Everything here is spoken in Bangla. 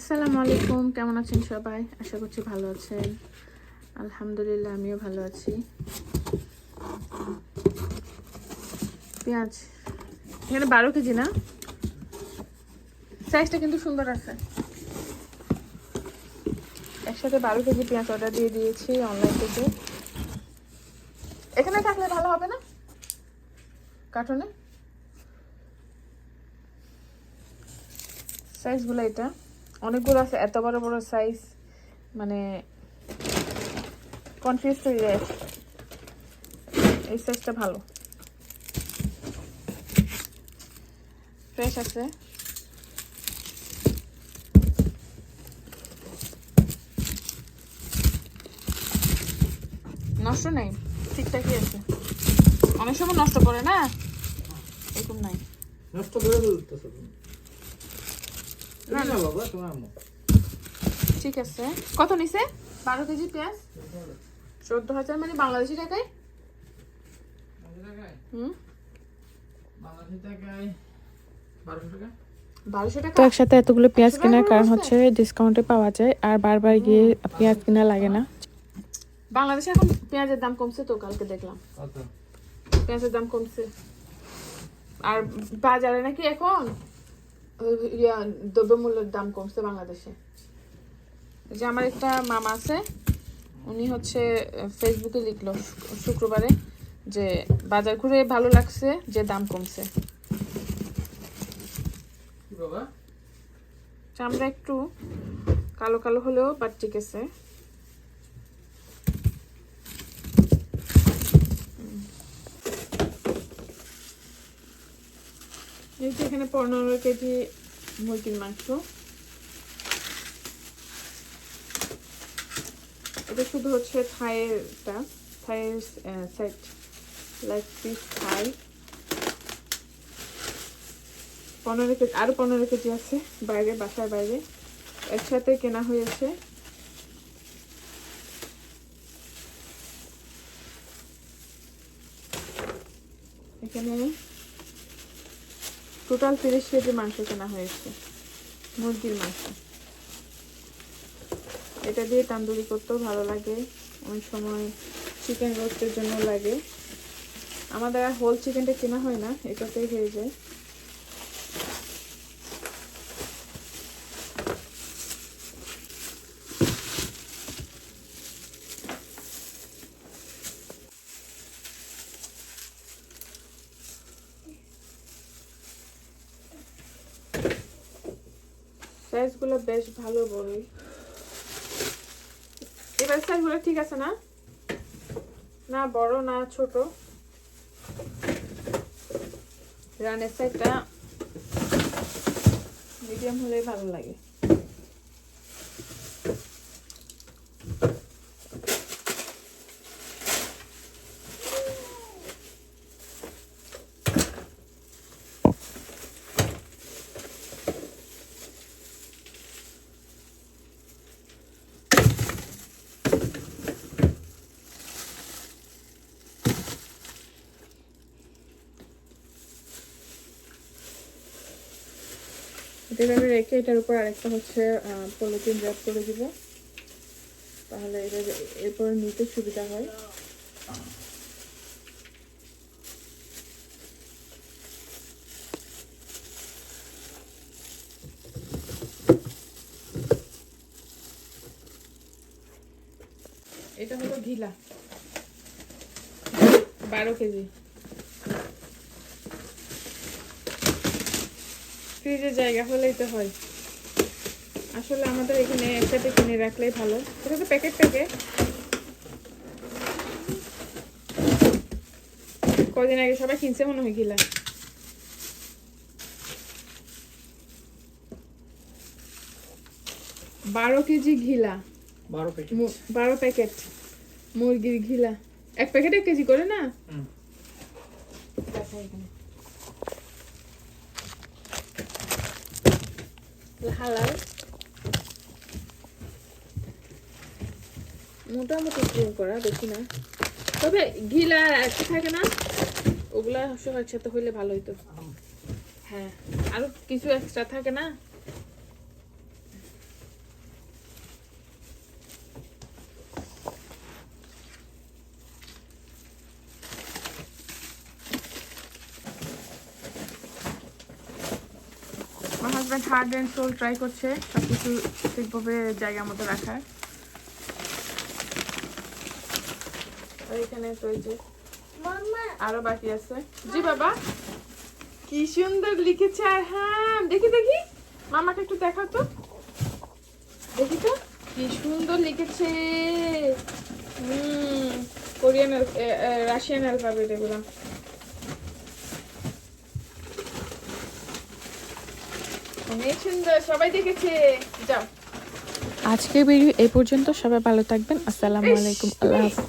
আসসালামু আলাইকুম, কেমন আছেন সবাই? আশা করছি ভালো আছেন। আলহামদুলিল্লাহ, আমিও ভালো আছি। পেঁয়াজ। এখানে বারো কেজি না? সাইজটা কিন্তু সুন্দর আছে। একসাথে বারো কেজি পেঁয়াজ অর্ডার দিয়ে দিয়েছি অনলাইন থেকে। এখানে থাকলে ভালো হবে না? কার্টুনে সাইজগুলো এটা। অনেকগুলো আছে, এত বড় বড় সাইজ মানে কনফিউজ হয়ে যায়। এই সাইজটা ভালো। ফ্রেশ আছে। নষ্ট নেই, ঠিকঠাকই আছে। অনেক সময় নষ্ট করে না? এরকম নাই। নষ্ট করে না, না। বাবা তোমার আম্মু। ঠিক আছে। কত নিছে? বারো কেজি পেঁয়াজ? চোদ্দ হাজার মানে বাংলাদেশি টাকায়? হুম। বাংলাদেশি টাকায় বারোশো টাকা? তো একসাথে এতগুলো পেঁয়াজ কেনার কারণ হচ্ছে ডিসকাউন্টে পাওয়া যায় আর বারবার গিয়ে পেঁয়াজ কেনা লাগে না। বাংলাদেশে এখন পেঁয়াজের দাম কমছে তো কালকে দেখলাম। পেঁয়াজের দাম কমছে। আর বাজারে নাকি এখন? ইয়া দ্রব্যমূল্যের দাম কমছে বাংলাদেশে। যে আমার একটা মামা আছে উনি হচ্ছে ফেসবুকে লিখলো শুক্রবারে যে বাজার ঘুরে ভালো লাগছে যে দাম কমছে। আমরা চামড়া একটু কালো কালো হলেও বাট ঠিক আছে। এই এখানে পনেরো কেজি মুরগির মাংস। এটা শুধু হচ্ছে থাইয়েরটা, থাইয়ের সেট লাইক পিস থাই পনেরো কেজি, আরও পনেরো কেজি আছে বাইরে, বাসার বাইরে। একসাথে কেনা হয়েছে। এখানে টোটাল তিরিশ কেজি মাংস কেনা হয়েছে, মুরগির মাংস। এটা দিয়ে তান্দুরি করতেও ভালো লাগে, অনেক সময় চিকেন রোস্টের জন্য লাগে। আমাদের আর হোল চিকেনটা কেনা হয় না, এটাতেই হয়ে যায়। সাইজগুলো বেশ ভালো বড়ই। এবার সাইজগুলো ঠিক আছে না? না বড়, না ছোট। রানের সাইজটা মিডিয়াম হলেই ভালো লাগে। এভাবে রেখে এটার উপর আরেকটা হচ্ছে পলিথিন র্যাপ করে দিব। তাহলে এটা এরপর নিতে সুবিধা হয়। এটা হলো ঘিলা বারো কেজি। ফ্রিজে জায়গা হলেই তো হয়। আসলে আমাদের এখানে একসাথে কিনে রাখলেই ভালো। এটা তো প্যাকেট প্যাকেট। কদিন আগে সবাই কিনছে মনে হয় গিলা। বারো কেজি ঘিলা। বারো প্যাকেট। বারো প্যাকেট। মুরগির ঘিলা। এক প্যাকেট এক কেজি করে না হুম। দেখাই এখানে। হালাল। মোটামুটি ক্রিম করা, বেশি না। তবে ঘিলা একটা থাকে না? ওগুলা সব একসাথে হইলে ভালো হইতো। হ্যাঁ আরও কিছু এক্সট্রা থাকে না আমার husband hard and soul try করছে সব কিছু ঠিকভাবে জায়গা মতো রাখার। আর এখানে তো যে আরও বাকি আছে। জি বাবা। কি সুন্দর লিখেছে আর হ্যাঁ দেখি দেখি। মামাকে একটু দেখাও তো। দেখি তো। কি সুন্দর লিখেছে। হুম কোরিয়ান রাশিয়ান অ্যালফাবেট এগুলো। অনেক সুন্দর সবাই দেখেছে। যাও। আজকের ভিডিও এই পর্যন্ত সবাই ভালো থাকবেন। আসসালামু আলাইকুম আল্লাহ হাফিজ।